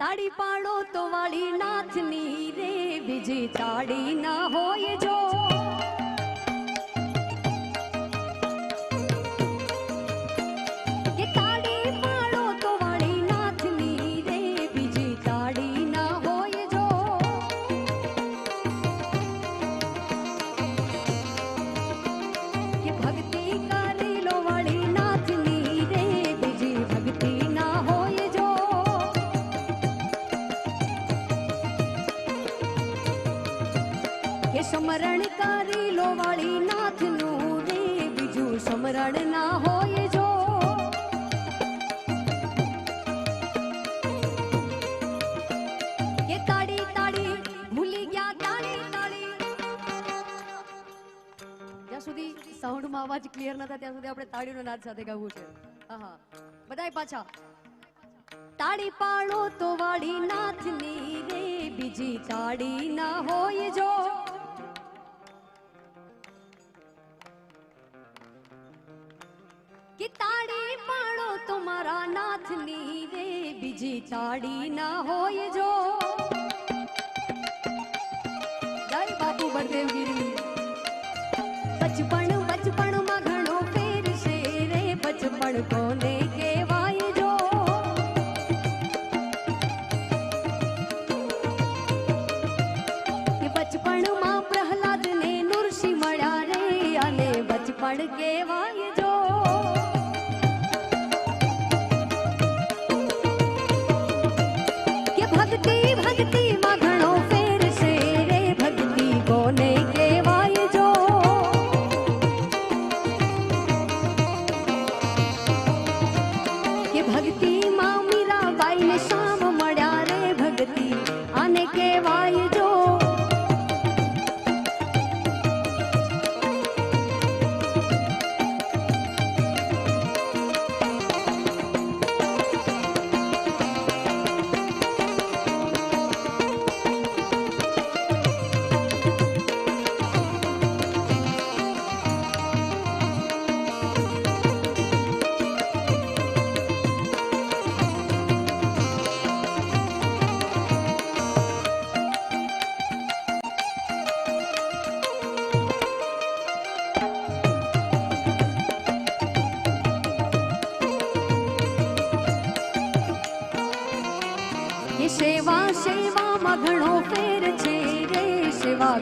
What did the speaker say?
તાળી પાડો તો વાળી નાથની રે બીજી તાળી ના હોય જો. કે સમરણ કરી લો વાળી નાથનું રે બીજું સમરણ ના હોય જો. કે તાળી તાળી ભૂલી ગયા તાળી તાળી. સુધી સાઉન્ડમાં અવાજ ક્લિયર નતા ત્યાં સુધી આપણે તાળીનો નાદ સાથે ગાવું છે. બધાય પાછા. તાળી પાડો તો વાળી નાથની રે, બીજી તાળી ના હોય જો. કે તાળી પાડો તમારા મારા નાથની રે, બીજી તાળી ના હોય જો. જય બાપુ બળદેવગીરી. બચપણ બચપણમાં ઘણો ફેર છે રે, બચપણ કોને કહેવાય જો. બચપણમાં પ્રહલાદને નુરસિંહ મળ્યા રે, અને બચપણ કહેવાય ઘણો ફેર છે રે સેવા